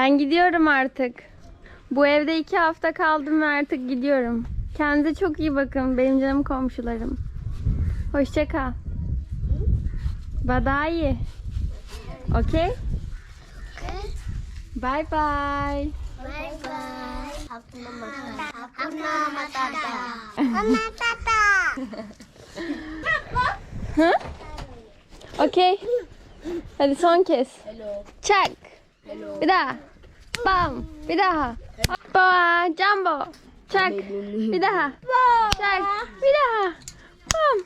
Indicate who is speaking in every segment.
Speaker 1: Ben gidiyorum artık. Bu evde iki hafta kaldım ve artık gidiyorum. Kendinize çok iyi bakın benim canım komşularım. Hoşça kal. Bye Okay? Bye bye.
Speaker 2: Bye bye. Hakuna matata. Hakuna matata. Hakuna matata.
Speaker 1: Hı? Okay. Hadi son kez. Çak. Bir daha. Bam. Bir daha. Boğa. Jumbo. Çak. Bir daha. Çak. Bir daha. Bam.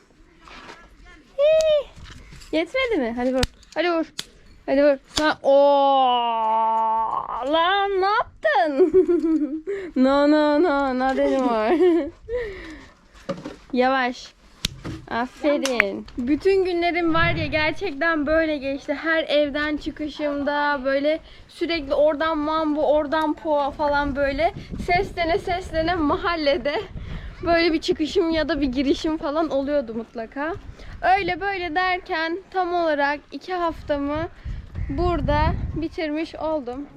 Speaker 1: Hii. Yetmedi mi? Hadi vur. Hadi vur. Hadi vur. Sen Oo, lan ne yaptın? no no no no dedim var. Yavaş. Aferin. Bütün günlerim var ya gerçekten böyle geçti. Her evden çıkışımda böyle sürekli oradan mambu, oradan poğa falan böyle seslene seslene mahallede böyle bir çıkışım ya da bir girişim falan oluyordu mutlaka. Öyle böyle derken tam olarak iki haftamı burada bitirmiş oldum.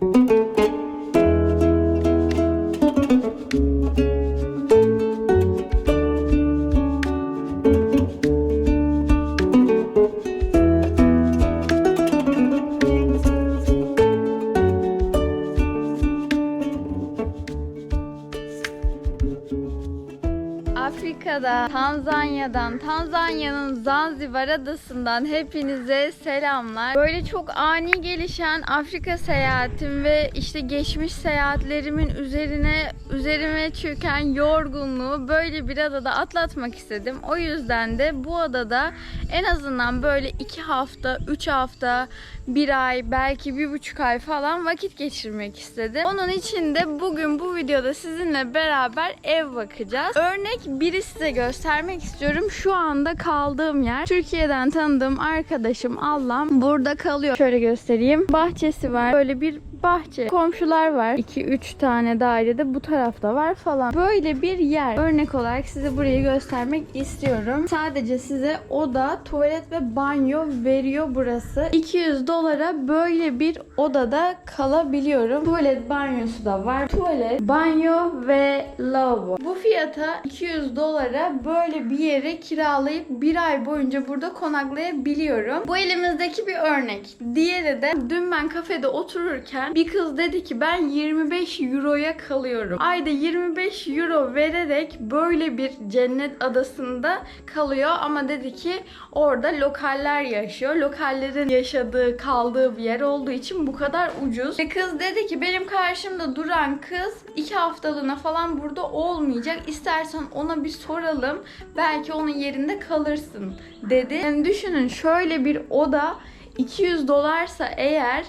Speaker 1: Tanzanya'dan, Tanzanya'nın Zanzibar adasından hepinize selamlar. Böyle çok ani gelişen Afrika seyahatim ve işte geçmiş seyahatlerimin üzerine üzerime çöken yorgunluğu böyle bir adada atlatmak istedim. O yüzden de bu adada en azından böyle iki hafta, üç hafta, bir ay, belki bir buçuk ay falan vakit geçirmek istedim. Onun için de bugün bu videoda sizinle beraber ev bakacağız. Örnek biri size göstermek istiyorum. Şu anda kaldığım yer. Türkiye'den tanıdığım arkadaşım Allah'ım burada kalıyor. Şöyle göstereyim. Bahçesi var. Böyle bir bahçe. Komşular var. 2-3 tane dairede bu tarafta var falan. Böyle bir yer. Örnek olarak size burayı göstermek istiyorum. Sadece size oda, tuvalet ve banyo veriyor burası. 200 dolara böyle bir odada kalabiliyorum. Tuvalet banyosu da var. Tuvalet, banyo ve lavabo. Bu fiyata 200 dolara böyle bir yere kiralayıp bir ay boyunca burada konaklayabiliyorum. Bu elimizdeki bir örnek. Diğeri de dün ben kafede otururken bir kız dedi ki ben 25 euroya kalıyorum. Ayda 25 euro vererek böyle bir cennet adasında kalıyor ama dedi ki orada lokaller yaşıyor. Lokallerin yaşadığı, kaldığı bir yer olduğu için bu kadar ucuz. Ve kız dedi ki benim karşımda duran kız iki haftalığına falan burada olmayacak. İstersen ona bir soralım. Belki onun yerinde kalırsın dedi. Yani düşünün şöyle bir oda 200 dolarsa eğer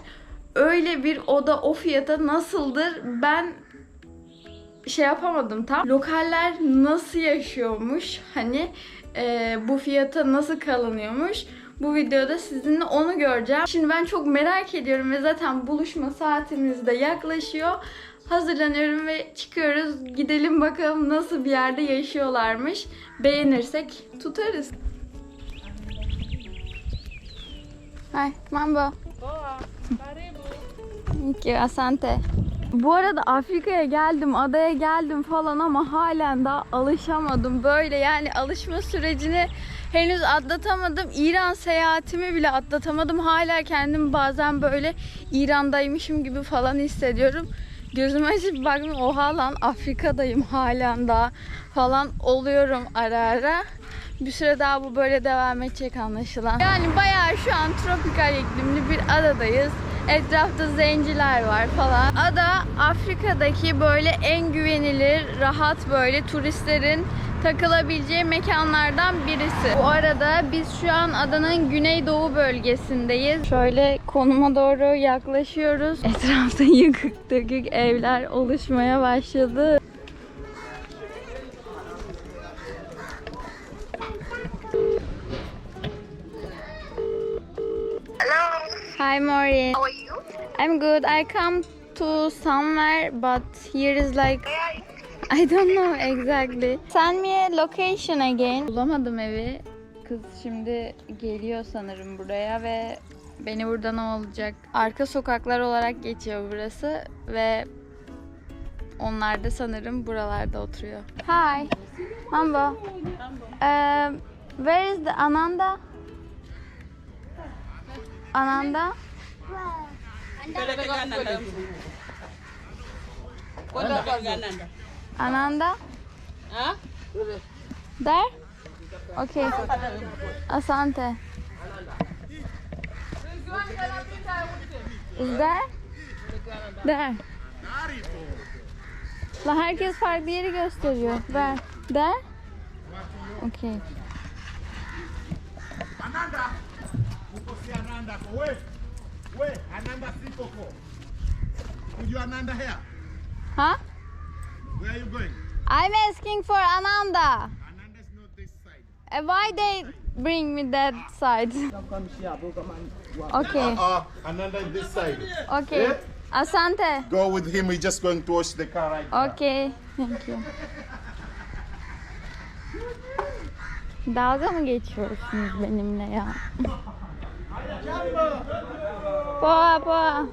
Speaker 1: öyle bir oda o fiyata nasıldır ben şey yapamadım tam. Lokaller nasıl yaşıyormuş? Hani e, bu fiyata nasıl kalınıyormuş? Bu videoda sizinle onu göreceğim. Şimdi ben çok merak ediyorum ve zaten buluşma saatimiz de yaklaşıyor. Hazırlanıyorum ve çıkıyoruz. Gidelim bakalım nasıl bir yerde yaşıyorlarmış. Beğenirsek tutarız. Hi, mambo. Thank you, asante. Bu arada Afrika'ya geldim, adaya geldim falan ama halen daha alışamadım. Böyle yani alışma sürecini henüz atlatamadım. İran seyahatimi bile atlatamadım. Hala kendimi bazen böyle İran'daymışım gibi falan hissediyorum. Gözümü açıp baktım oha lan Afrika'dayım halen daha falan oluyorum ara ara. Bir süre daha bu böyle devam edecek anlaşılan. Yani bayağı şu an tropikal iklimli bir adadayız. Etrafta zenciler var falan. Ada Afrika'daki böyle en güvenilir, rahat böyle turistlerin takılabileceği mekanlardan birisi. Bu arada biz şu an adanın güneydoğu bölgesindeyiz. Şöyle konuma doğru yaklaşıyoruz. Etrafta yıkık dökük evler oluşmaya başladı. Hi Maureen.
Speaker 2: How are you?
Speaker 1: I'm good. I come to somewhere but here is like? I don't know exactly. Send me a location again. Bulamadım evi. Kız şimdi geliyor sanırım buraya ve beni buradan o alacak. Arka sokaklar olarak geçiyor burası ve onlar da sanırım buralarda oturuyor. Hi. Mambo. Um, where is the Ananda? Ananda? Ananda? There? Okay. Asante. Is there? There. La herkes farklı yeri gösteriyor. Ver. There? Okay.
Speaker 3: Ananda. Uko si Ananda ko. We. We. Ananda sipo ko. Could you Ananda here?
Speaker 1: Huh?
Speaker 3: Where are you going?
Speaker 1: I'm asking for Ananda.
Speaker 3: Ananda's not this side.
Speaker 1: Uh, Why they bring me that side? Okay.
Speaker 3: Uh, Ananda is this side.
Speaker 1: Okay.
Speaker 3: Yeah?
Speaker 1: Asante.
Speaker 3: Go with him. We're just going to wash the car right now.
Speaker 1: Okay. Thank you. Dalga mı geçiyorsunuz benimle ya? Poa poa.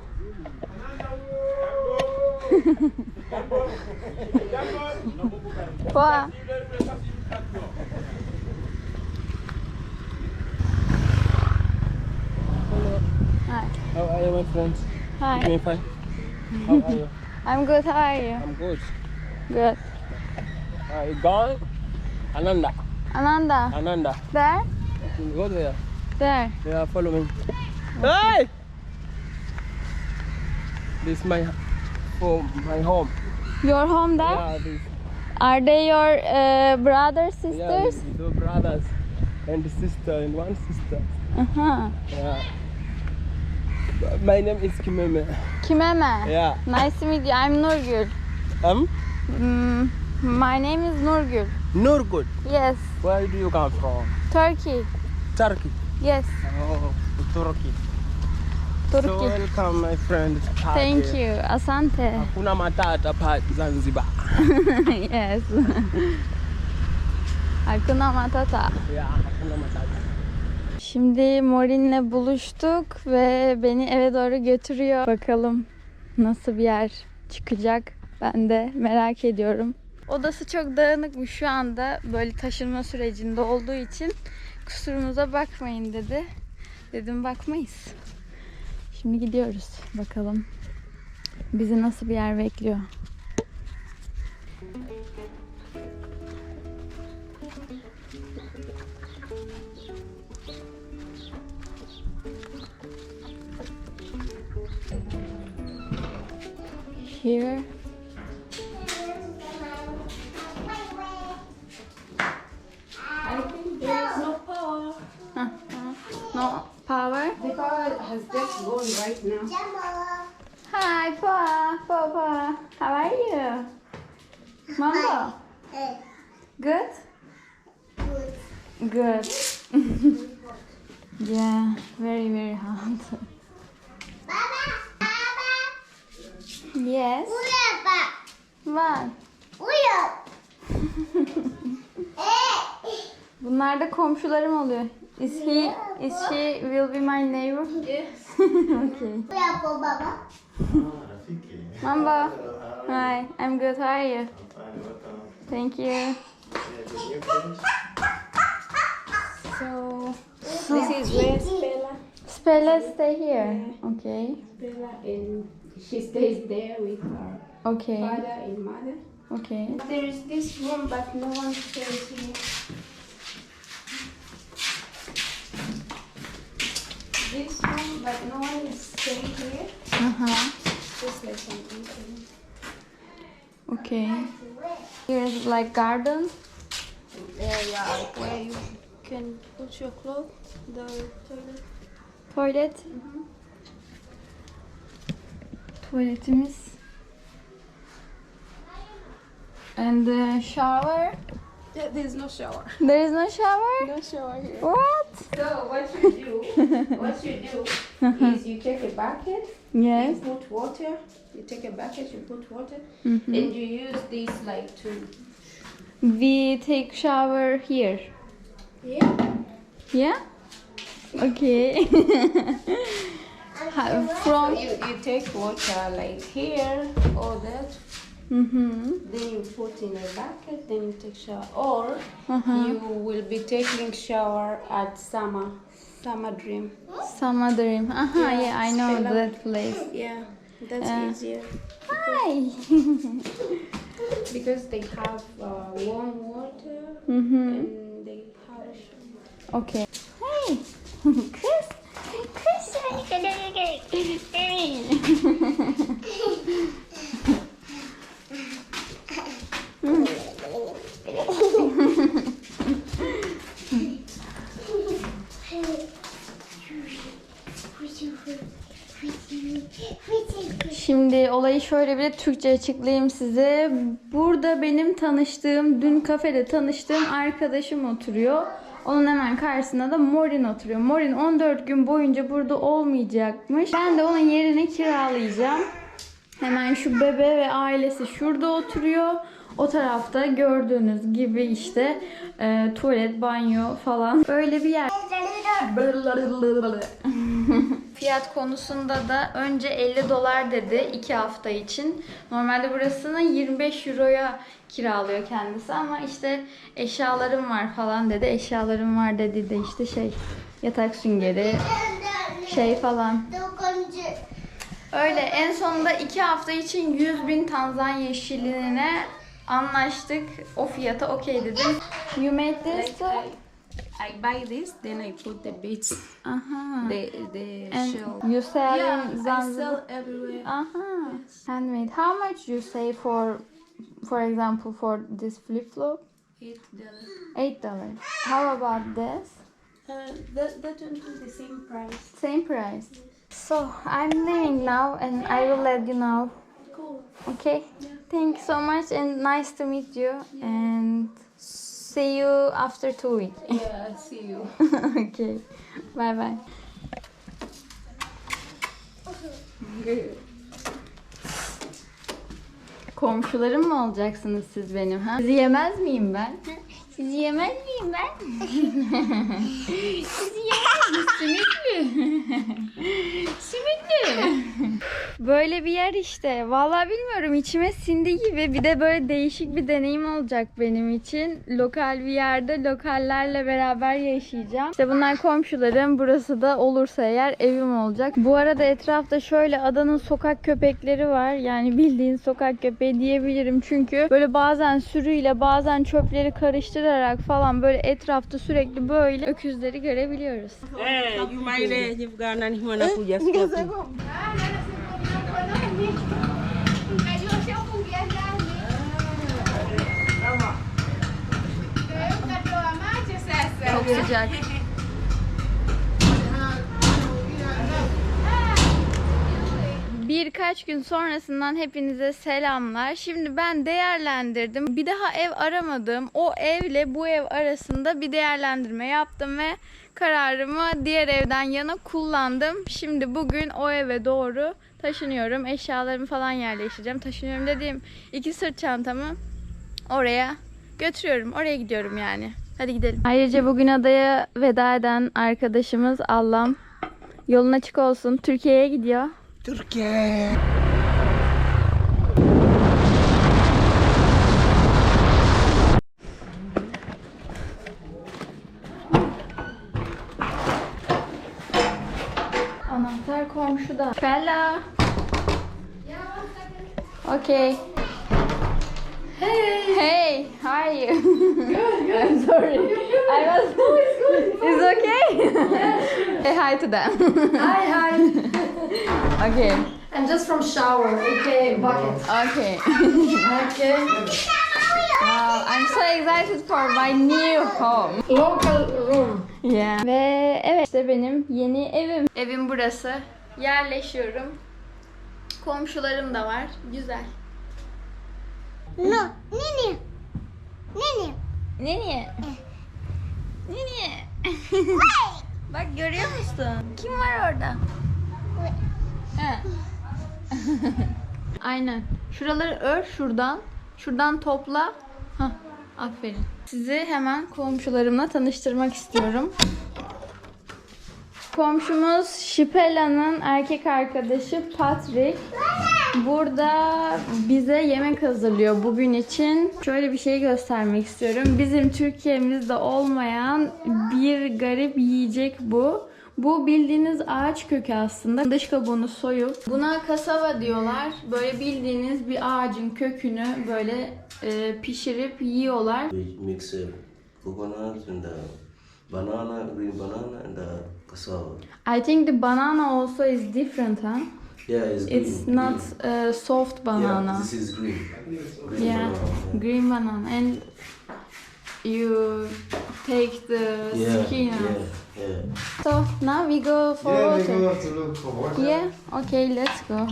Speaker 1: Poa. Hi.
Speaker 4: How are you, my friends?
Speaker 1: Hi.
Speaker 4: Doing fine. How are you?
Speaker 1: I'm good. How are you?
Speaker 4: I'm good.
Speaker 1: Good.
Speaker 4: Are you gone? Ananda.
Speaker 1: Ananda.
Speaker 4: Ananda.
Speaker 1: There?
Speaker 4: Go there.
Speaker 1: There.
Speaker 4: They are following. Hey! This is my home. My home.
Speaker 1: Your home there?
Speaker 4: Yeah, this.
Speaker 1: Are they your uh, brothers,
Speaker 4: Yeah,
Speaker 1: sisters?
Speaker 4: with two brothers and sister and one sister.
Speaker 1: Uh-huh.
Speaker 4: Yeah. My name is Kimeme.
Speaker 1: Kimeme.
Speaker 4: Yeah.
Speaker 1: Nice to meet you. I'm Nurgül.
Speaker 4: Um,
Speaker 1: Mm, my name is Nurgül.
Speaker 4: Nurgul.
Speaker 1: Yes.
Speaker 4: Where do you come from?
Speaker 1: Turkey.
Speaker 4: Turkey.
Speaker 1: Yes.
Speaker 4: Oh, Turkey. So
Speaker 1: Turkey.
Speaker 4: welcome, my friend.
Speaker 1: Thank you. Asante.
Speaker 4: Hakuna matata pa Zanzibar.
Speaker 1: yes. Hakuna Matata.
Speaker 4: Ya, hakuna matata.
Speaker 1: Şimdi Morin'le buluştuk ve beni eve doğru götürüyor. Bakalım nasıl bir yer çıkacak. Ben de merak ediyorum. Odası çok dağınıkmış şu anda. Böyle taşınma sürecinde olduğu için kusurumuza bakmayın dedi. Dedim bakmayız. Şimdi gidiyoruz. Bakalım bizi nasıl bir yer bekliyor. Here
Speaker 5: gone right now.
Speaker 1: Hi, Pa. Pa, Pa. How are you? Mambo. Good? Good. yeah, very, very hot. Yes. Var. Bunlar da komşularım oluyor. Is he, is she will be my neighbor? Yes. okay. Mamba. Hi, I'm good. How are you? Thank you. So,
Speaker 5: This is where Stella,
Speaker 1: Spella stay here. Okay.
Speaker 5: Stella, and she stays there with her
Speaker 1: Okay.
Speaker 5: father and mother.
Speaker 1: Okay.
Speaker 5: There is this room, but no one stays here. This room, but no one is staying here.
Speaker 1: Uh-huh.
Speaker 5: Just like something.
Speaker 1: Okay. Here's like garden.
Speaker 5: area where you can put your clothes, the toilet.
Speaker 1: Tuvalet. Tuvaletimiz. And the shower.
Speaker 5: Yeah, there's no shower.
Speaker 1: There is no shower?
Speaker 5: No shower here.
Speaker 1: What?
Speaker 5: So what you do, what you do is you take a bucket,
Speaker 1: Yes.
Speaker 5: you put water, you take a bucket, you put water,
Speaker 1: Mhm.
Speaker 5: and you use this like to
Speaker 1: We take shower here.
Speaker 5: yeah.
Speaker 1: Yeah? Okay. Ha- From
Speaker 5: You, you take water like here or that,
Speaker 1: Mhm.
Speaker 5: then you put in a bucket, then you take shower. Or
Speaker 1: Uh-huh.
Speaker 5: you will be taking shower at summer, summer dream.
Speaker 1: Summer Dream. Aha, yeah, I know that place.
Speaker 5: Yeah, that's
Speaker 1: Uh,
Speaker 5: easier
Speaker 1: Hi.
Speaker 5: because they have uh, warm water
Speaker 1: Mhm.
Speaker 5: and they have.
Speaker 1: Okay. Hey, Chris. Chris. Hey. Şimdi olayı şöyle bir Türkçe açıklayayım size. Burada benim tanıştığım, dün kafede tanıştığım arkadaşım oturuyor. Onun hemen karşısında da Morin oturuyor. Morin 14 gün boyunca burada olmayacakmış. Ben de onun yerine kiralayacağım. Hemen şu bebe ve ailesi şurada oturuyor. O tarafta gördüğünüz gibi işte e, tuvalet, banyo falan. Öyle bir yer. Fiyat konusunda da önce 50 dolar dedi 2 hafta için. Normalde burasını 25 euroya kiralıyor kendisi ama işte eşyalarım var falan dedi. Eşyalarım var dedi de işte şey yatak süngeri şey falan. Öyle en sonunda 2 hafta için 100 bin Tanzanya şilinine anlaştık. O fiyata okey dedim. You made this?
Speaker 5: Like I, I buy this, then I put the beads,
Speaker 1: Aha.
Speaker 5: the the
Speaker 1: And
Speaker 5: shell.
Speaker 1: you sell
Speaker 5: Yeah,
Speaker 1: in
Speaker 5: I
Speaker 1: Zanzibar?
Speaker 5: sell everywhere.
Speaker 1: Aha. Handmade. How much you say for, for example, for this flip flop?
Speaker 5: Eight dollars.
Speaker 1: Eight dollars. How about this?
Speaker 5: Uh, that that one is the same price.
Speaker 1: Same price. So I'm leaving now, and I will let you know.
Speaker 5: Cool.
Speaker 1: Okay. Thank you so much, and nice to meet you. And see you after two weeks.
Speaker 5: Yeah, see you.
Speaker 1: okay. Bye bye. Komşularım mı olacaksınız siz benim ha? Sizi yemez miyim ben? Sizi yemez miyim ben? Sizi yemez miyim? Simitli. Simitli. Böyle bir yer işte. Vallahi bilmiyorum içime sindi gibi. Bir de böyle değişik bir deneyim olacak benim için. Lokal bir yerde lokallerle beraber yaşayacağım. İşte bunlar komşularım. Burası da olursa eğer evim olacak. Bu arada etrafta şöyle adanın sokak köpekleri var. Yani bildiğin sokak köpeği diyebilirim. Çünkü böyle bazen sürüyle bazen çöpleri karıştırarak falan böyle etrafta sürekli böyle öküzleri görebiliyoruz.
Speaker 6: Eh, Jumaile Jivgana ni.
Speaker 1: Çok sıcak. Birkaç gün sonrasından hepinize selamlar. Şimdi ben değerlendirdim. Bir daha ev aramadım. O evle bu ev arasında bir değerlendirme yaptım ve kararımı diğer evden yana kullandım. Şimdi bugün o eve doğru taşınıyorum. Eşyalarımı falan yerleştireceğim. Taşınıyorum dediğim iki sırt çantamı oraya götürüyorum. Oraya gidiyorum yani. Hadi gidelim. Ayrıca bugün adaya veda eden arkadaşımız Allam. Yolun açık olsun. Türkiye'ye gidiyor.
Speaker 3: Türkiye.
Speaker 1: Komşuda. Bella. Okay. Hey. Hey, how are you? Good, good. I'm sorry. I was. It's okay. Say hi to them.
Speaker 7: Hi, hi.
Speaker 1: okay.
Speaker 7: I'm just from shower. Okay, bucket.
Speaker 1: Okay.
Speaker 7: Okay.
Speaker 1: Wow, I'm so excited for my new home.
Speaker 7: Local room.
Speaker 1: Yeah. Ve evet işte benim yeni evim. Evim burası. Yerleşiyorum. Komşularım da var. Güzel.
Speaker 2: No, Nini. Nini.
Speaker 1: Nene. Nene. Bak görüyor musun? Kim var orada? Aynen. Şuraları ör şuradan. Şuradan topla. Hah, aferin. Sizi hemen komşularımla tanıştırmak istiyorum. Komşumuz Şipela'nın erkek arkadaşı Patrick. Burada bize yemek hazırlıyor bugün için. Şöyle bir şey göstermek istiyorum. Bizim Türkiye'mizde olmayan bir garip yiyecek bu. Bu bildiğiniz ağaç kökü aslında. Dış kabuğunu soyup buna kasava diyorlar. Böyle bildiğiniz bir ağacın kökünü böyle e, pişirip yiyorlar.
Speaker 8: We mix uh, coconut and uh, banana, green banana and uh, cassava.
Speaker 1: I think the banana also is different, huh?
Speaker 8: Yeah, it's green.
Speaker 1: It's not uh, soft
Speaker 8: green. Yeah,
Speaker 1: banana.
Speaker 8: this is green. Green
Speaker 1: Yeah,
Speaker 8: banana.
Speaker 1: green banana, and you take the
Speaker 8: Yeah,
Speaker 1: skin
Speaker 8: yeah,
Speaker 1: off.
Speaker 8: yeah.
Speaker 1: So now we go for water.
Speaker 3: to look for water.
Speaker 1: Yeah, okay, let's go.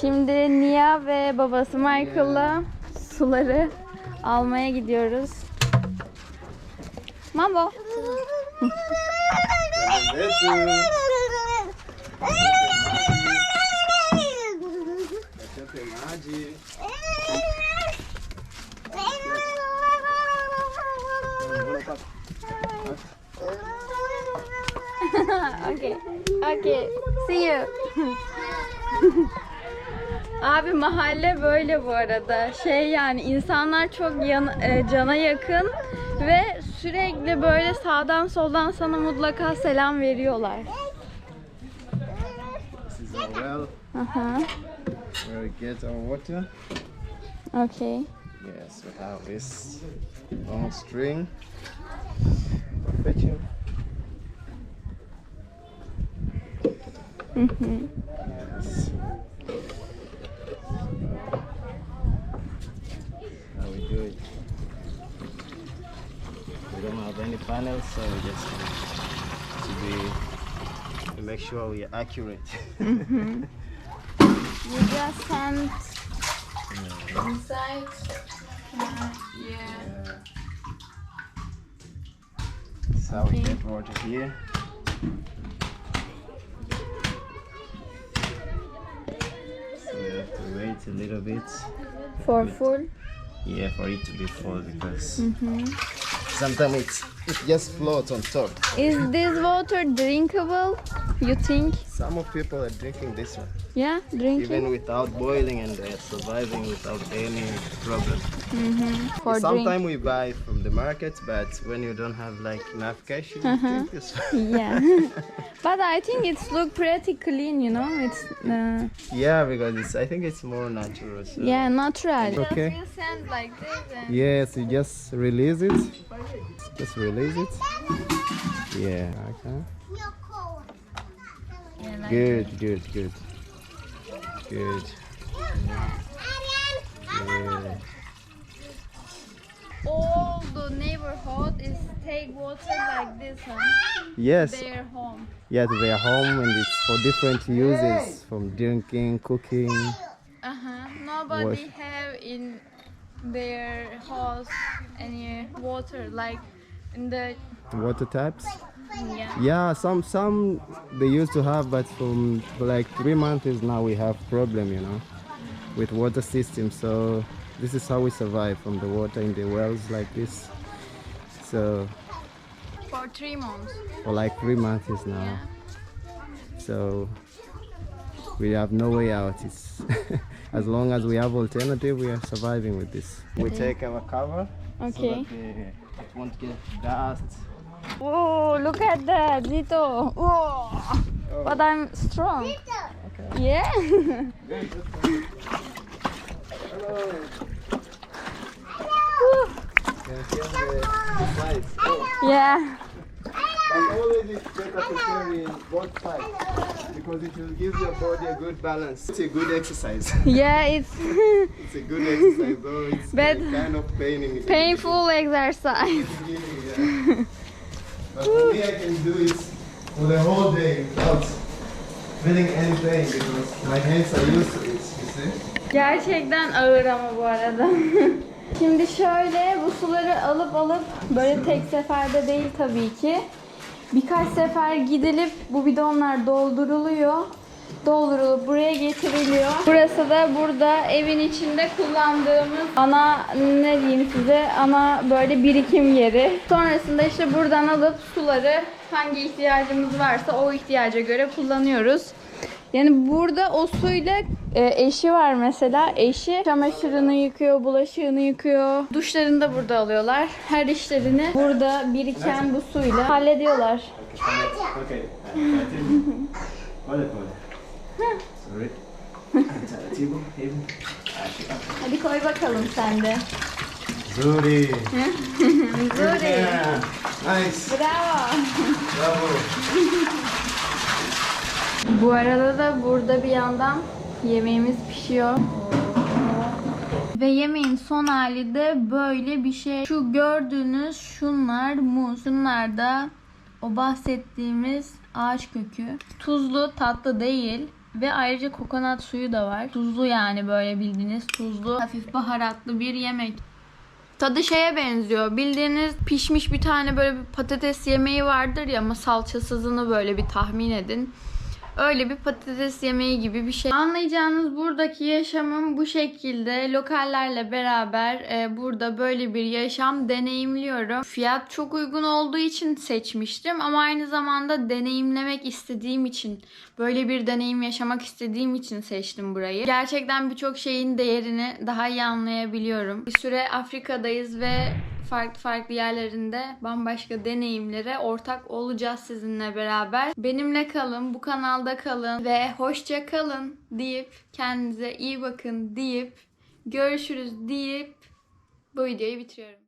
Speaker 1: Şimdi Nia ve babası Michael'la suları almaya gidiyoruz. Mambo. Okay. Okay. See you. Abi mahalle böyle bu arada. Şey yani insanlar çok yan- e, cana yakın ve sürekli böyle sağdan soldan sana mutlaka selam veriyorlar.
Speaker 3: This is our well
Speaker 1: Aha.
Speaker 3: where we get our water.
Speaker 1: Okay.
Speaker 3: Yes, we have this long string for fetching. Yes. We don't have any panels, so we just to be to make sure we are accurate. Mm-hmm.
Speaker 1: You just send inside. Yeah.
Speaker 3: That's how we get water here. So we have to wait a little bit.
Speaker 1: For full.
Speaker 3: Yeah, for it to be full because mm-hmm. Sometimes it just floats on top.
Speaker 1: Is this water drinkable? You think?
Speaker 3: Some of people are drinking this one,
Speaker 1: Yeah, drinking
Speaker 3: even without boiling, and they're surviving without any problem.
Speaker 1: for drink.
Speaker 3: Sometimes we buy from the market, but when you don't have like enough cash, you drink this one.
Speaker 1: Yeah. but I think it's look pretty clean, you know. It's uh,
Speaker 3: yeah, because it's I think it's more natural. So.
Speaker 1: yeah, natural.
Speaker 3: Okay.
Speaker 1: You send like this and
Speaker 3: Yes, you just release it. Just release it. Yeah. Okay. Good, good, good. Good. Yeah.
Speaker 1: all the neighborhood is take water like this, huh?
Speaker 3: Yes.
Speaker 1: Their home.
Speaker 3: Yeah, to their home and it's for different uses, from drinking, cooking.
Speaker 1: Uh huh. Nobody
Speaker 3: Wash.
Speaker 1: have in their house any water like in the
Speaker 3: Water taps.
Speaker 1: Yeah.
Speaker 3: Yeah, some some they used to have, but from like three months now we have problem, you know, with water system. So this is how we survive from the water in the wells like this. So
Speaker 1: For three months.
Speaker 3: for like three months now. So we have no way out. It's as long as we have alternative, we are surviving with this. We take our cover
Speaker 1: Okay.
Speaker 3: so that the, it won't get dust.
Speaker 1: Oh, look at that, Zito. Oh, but I'm strong. Yeah.
Speaker 3: The, the sides. Oh.
Speaker 1: yeah.
Speaker 3: But always it's better to carry both sides because it will give your body a good balance. It's a good exercise.
Speaker 1: Yeah, it's
Speaker 3: it's a good exercise, though it's
Speaker 1: But-
Speaker 3: kind of
Speaker 1: painful exercise.
Speaker 3: But for me, I can do it for the whole day without feeling any pain because my hands are used to it. You see?
Speaker 1: Gerçekten ağır ama bu arada. Şimdi şöyle bu suları alıp alıp böyle tek seferde değil tabii ki. Birkaç sefer gidilip bu bidonlar dolduruluyor. Doldurulup buraya getiriliyor. Burası da burada evin içinde kullandığımız ana ne diyeyim size ana böyle birikim yeri. Sonrasında işte buradan alıp suları hangi ihtiyacımız varsa o ihtiyaca göre kullanıyoruz. Yani burada o suyla e, eşi var mesela. Eşi çamaşırını yıkıyor, bulaşığını yıkıyor. Duşlarını da burada alıyorlar. Her işlerini burada biriken bu suyla hallediyorlar.
Speaker 3: Okay. Taratibu, hivi.
Speaker 1: Hadi koy bakalım sen de.
Speaker 3: Zuri.
Speaker 1: Zuri.
Speaker 3: Yeah. Nice.
Speaker 1: Bravo.
Speaker 3: Bravo.
Speaker 1: Bu arada da burada bir yandan yemeğimiz pişiyor. Ve yemeğin son hali de böyle bir şey. Şu gördüğünüz şunlar muz. Şunlar da o bahsettiğimiz ağaç kökü. Tuzlu, tatlı değil. Ve ayrıca kokonat suyu da var. Tuzlu yani böyle bildiğiniz tuzlu, hafif baharatlı bir yemek. Tadı şeye benziyor. Bildiğiniz pişmiş bir tane böyle bir patates yemeği vardır ya ama salçasızını böyle bir tahmin edin. Öyle bir patates yemeği gibi bir şey. Anlayacağınız buradaki yaşamım bu şekilde. Lokallerle beraber e, burada böyle bir yaşam deneyimliyorum. Fiyat çok uygun olduğu için seçmiştim ama aynı zamanda deneyimlemek istediğim için, böyle bir deneyim yaşamak istediğim için seçtim burayı. Gerçekten birçok şeyin değerini daha iyi anlayabiliyorum. Bir süre Afrika'dayız ve farklı farklı yerlerinde bambaşka deneyimlere ortak olacağız sizinle beraber. Benimle kalın, bu kanalda kalın ve hoşça kalın deyip kendinize iyi bakın deyip görüşürüz deyip bu videoyu bitiriyorum.